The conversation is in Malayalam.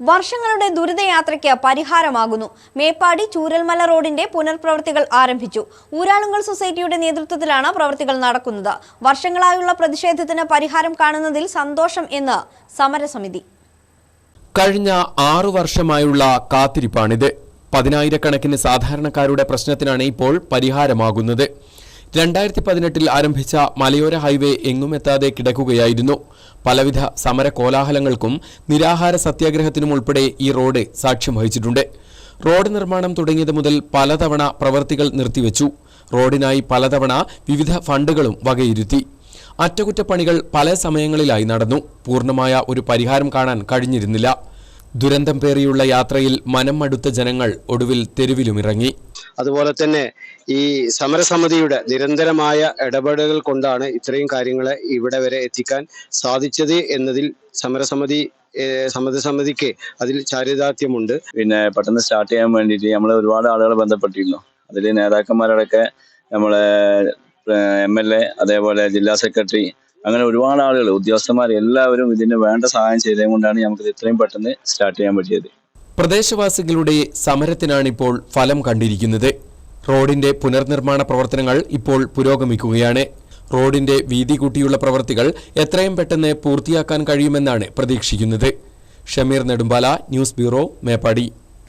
വർഷങ്ങളുടെ ദുരിതയാത്രയ്ക്ക് പരിഹാരമാകുന്നു. മേപ്പാടി ചൂരൽമല റോഡിന്റെ പുനർപ്രവൃത്തികൾ ആരംഭിച്ചു. ഊരാളുങ്കൽ സൊസൈറ്റിയുടെ നേതൃത്വത്തിലാണ് പ്രവൃത്തികൾ നടക്കുന്നത്. വർഷങ്ങളായുള്ള പ്രതിഷേധത്തിന് പരിഹാരം കാണുന്നതിൽ സന്തോഷം എന്ന് സമരസമിതി. കഴിഞ്ഞ ആറു വർഷമായുള്ള കാത്തിരിപ്പാണിത്. പതിനായിരക്കണക്കിന് സാധാരണക്കാരുടെ പ്രശ്നത്തിനാണ് ഇപ്പോൾ പരിഹാരമാകുന്നത്. രണ്ടായിരത്തി പതിനെട്ടിൽ ആരംഭിച്ച മലയോര ഹൈവേ എങ്ങുമെത്താതെ കിടക്കുകയായിരുന്നു. പലവിധ സമര കോലാഹലങ്ങൾക്കും നിരാഹാര സത്യാഗ്രഹത്തിനും ഉൾപ്പെടെ ഈ റോഡ് സാക്ഷ്യം വഹിച്ചിട്ടുണ്ട്. റോഡ് നിർമ്മാണം തുടങ്ങിയത് മുതൽ പലതവണ പ്രവൃത്തികൾ നിർത്തിവെച്ചു. റോഡിനായി പലതവണ വിവിധ ഫണ്ടുകളും വകയിരുത്തി. അറ്റകുറ്റപ്പണികൾ പല സമയങ്ങളിലായി നടന്നു. പൂർണമായ ഒരു പരിഹാരം കാണാൻ കഴിഞ്ഞിരുന്നില്ല. ദുരന്തം പേറിയുള്ള യാത്രയിൽ മനം മടുത്ത ജനങ്ങൾ ഒടുവിൽ തെരുവിലുമിറങ്ങി. അതുപോലെ തന്നെ ഈ സമരസമിതിയുടെ നിരന്തരമായ ഇടപെടലുകൾ കൊണ്ടാണ് ഇത്രയും കാര്യങ്ങളെ ഇവിടെ വരെ എത്തിക്കാൻ സാധിച്ചത് എന്നതിൽ സമരസമിതി സമിതി സമിതിക്ക് അതിൽ ചാരിതാർത്ഥ്യമുണ്ട്. പിന്നെ പെട്ടെന്ന് സ്റ്റാർട്ട് ചെയ്യാൻ വേണ്ടിയിട്ട് നമ്മൾ ഒരുപാട് ആളുകൾ ബന്ധപ്പെട്ടിരുന്നു. അതിൽ നേതാക്കന്മാരോടൊക്കെ നമ്മളെ എം എൽ എ അതേപോലെ ജില്ലാ സെക്രട്ടറി അങ്ങനെ ഒരുപാട് ആളുകൾ ഉദ്യോഗസ്ഥന്മാർ എല്ലാവരും ഇതിന് വേണ്ട സഹായം ചെയ്തത് കൊണ്ടാണ് നമുക്ക് ഇത്രയും പെട്ടെന്ന് സ്റ്റാർട്ട് ചെയ്യാൻ പറ്റിയത്. പ്രദേശവാസികളുടെ സമരത്തിനാണിപ്പോൾ ഫലം കണ്ടിരിക്കുന്നത്. റോഡിന്റെ പുനർനിർമ്മാണ പ്രവർത്തനങ്ങൾ ഇപ്പോൾ പുരോഗമിക്കുകയാണ്. റോഡിന്റെ വീതി കൂട്ടിയുള്ള പ്രവൃത്തികൾ എത്രയും പെട്ടെന്ന് പൂർത്തിയാക്കാൻ കഴിയുമെന്നാണ് പ്രതീക്ഷിക്കുന്നത്. Shameer Nedumpala news bureau Meppadi.